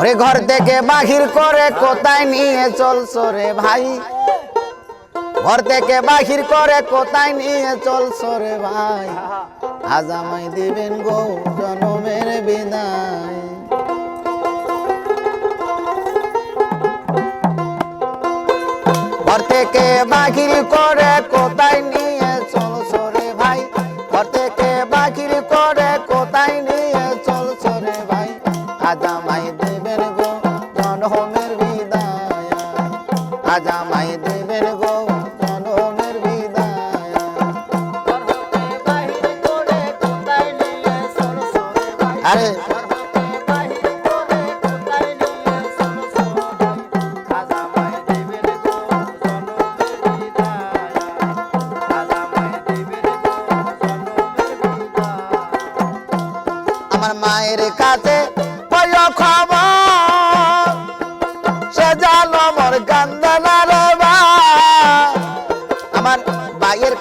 ওরে ঘর থেকে বাহির করে কোথায় নিয়ে চলছ রে ভাই? ঘর থেকে বাহির করে কোথায় নিয়ে চলছ রে ভাই? আজ আমায় দিবেন গো জনমের বিদায়। ঘর থেকে বাহির করে কোথায় নিয়ে চলছ রে ভাই? ঘর থেকে বাহির আমায় দেবেন গো জনমের বিদায়। আরে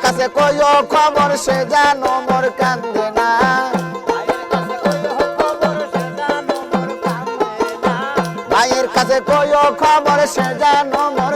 কাছে কয় খবর সে জানো মোর কান্দে না। ভাইয়ের কাছে কয় খবর সে জানো মোর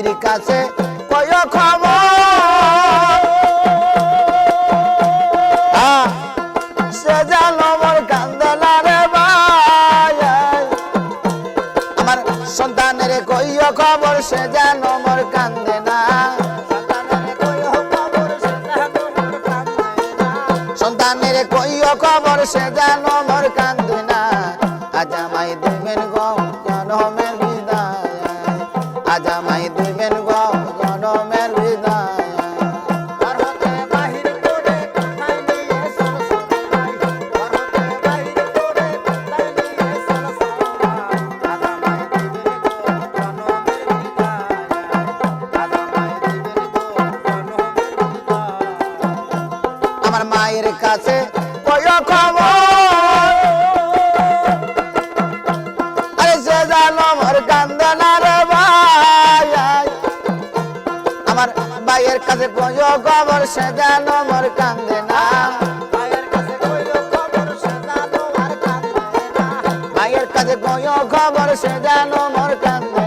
আমার বিবির কাছে কয় খবর? সে কান্দনা রে আমার সন্তানের কই খবর, সে জানো মোর কান্দে না। সন্তানের কই খবর, সে মোর কান্দে আমার মায়ের কাছে। আরে সে জানো মোর কান্দনা রে ভাই আমার ভাইয়ের কাছে কয় খবর, সে জানো মোর জানো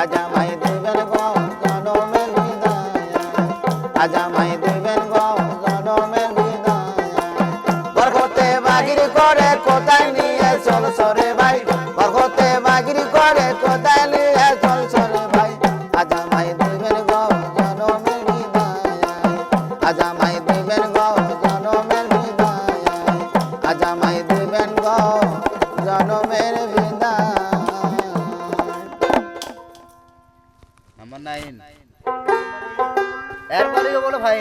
আজ দেবেন গো আজ আমায় দেবেন গো, জনমের বিদায়। আজ আমায় দেবেন গো, জনমের বিদায়। Number nine. একবারই বলো ভাই।